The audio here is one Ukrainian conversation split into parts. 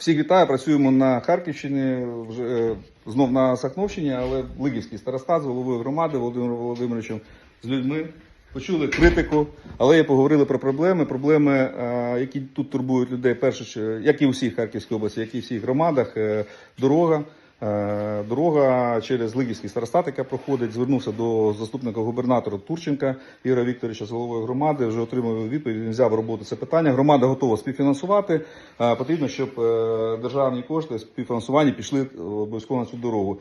Всіх вітаю, працюємо на Харківщині, вже е, знов на Сахновщині, але Лигівський старостат з головою громади Володимиром Володимировичем, з людьми. Почули критику, але і поговорили про проблеми. Проблеми, е, які тут турбують людей, перше, як і у всіх Харківській області, як і в всіх громадах, е, дорога. Е, Дорога через Лигівський старостат, яка проходить, звернувся до заступника губернатора Турченка Ігоря Вікторовича з головою громади. Вже отримав відповідь. Він взяв роботу це питання. Громада готова співфінансувати. Е, Потрібно, щоб е, державні кошти співфінансування пішли обов'язково на цю дорогу.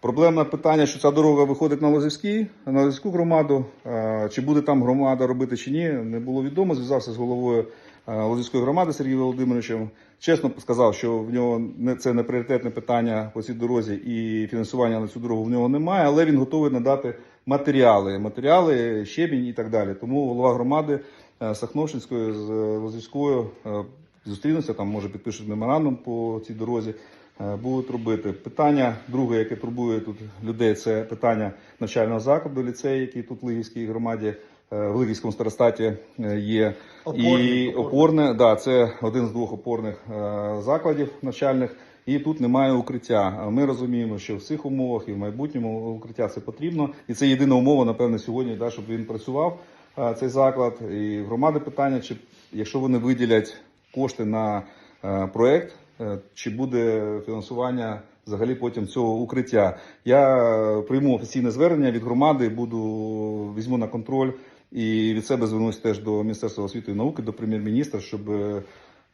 Проблемне питання, що ця дорога виходить на Лозівський, на Лозівську громаду. Чи буде там громада робити чи ні, не було відомо. Зв'язався з головою Лозівської громади Сергієм Володимировичем. Чесно сказав, що в нього це не пріоритетне питання по цій дорозі, і фінансування на цю дорогу в нього немає, але він готовий надати матеріали, матеріали, щебінь і так далі. Тому голова громади Сахновшинської Сахновщинської з е, Лозівською е, зустрінуться, там може підпишуть меморандум по цій дорозі. Е, Будуть робити питання друге, яке турбує тут людей, це питання навчального закладу ліцею, який тут в Лигівській громаді е, в Лигівському старостаті е, є. Опорний, і опорне, да, це один з двох опорних закладів навчальних. І тут немає укриття. Ми розуміємо, що в цих умовах і в майбутньому укриття це потрібно, і це єдина умова, напевне, сьогодні, да, щоб він працював цей заклад. І громади питання, чи якщо вони виділять кошти на проект, чи буде фінансування взагалі потім цього укриття. Я е, прийму офіційне звернення від громади, буду візьму на контроль і від себе звернусь теж до Міністерства освіти і науки, до прем'єр-міністра, щоб е,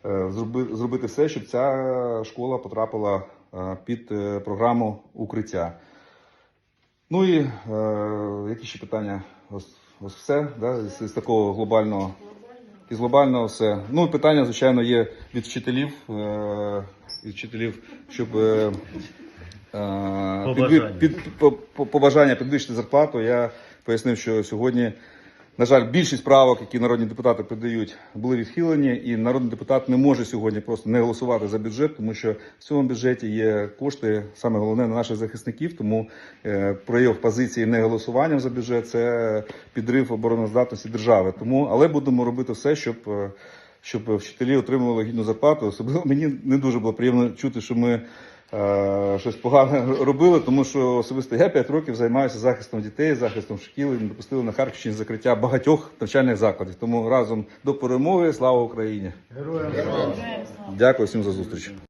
е, зроби- зробити все, щоб ця школа потрапила е, під е, програму укриття. Ну і е, які ще питання? Ось, все, да, з такого глобального. Із глобального все. Ну, питання, звичайно, є від вчителів, е, від вчителів, щоб е, е, Побажання. під, по- по- побажання підвищити зарплату. Я пояснив, що сьогодні, на жаль, більшість правок, які народні депутати подають, були відхилені, і народний депутат не може сьогодні просто не голосувати за бюджет, тому що в цьому бюджеті є кошти, саме головне на наших захисників. Тому е, прояв позиції не голосуванням за бюджет це підрив обороноздатності держави. Тому, але будемо робити все, щоб. е, Щоб вчителі отримували гідну зарплату. Особливо мені не дуже було приємно чути, що ми щось погане робили, тому що особисто я 5 років займаюся захистом дітей, захистом шкіл і не допустили на Харківщині закриття багатьох навчальних закладів. Тому разом до перемоги. Слава Україні! Героям Дякую всім за зустріч.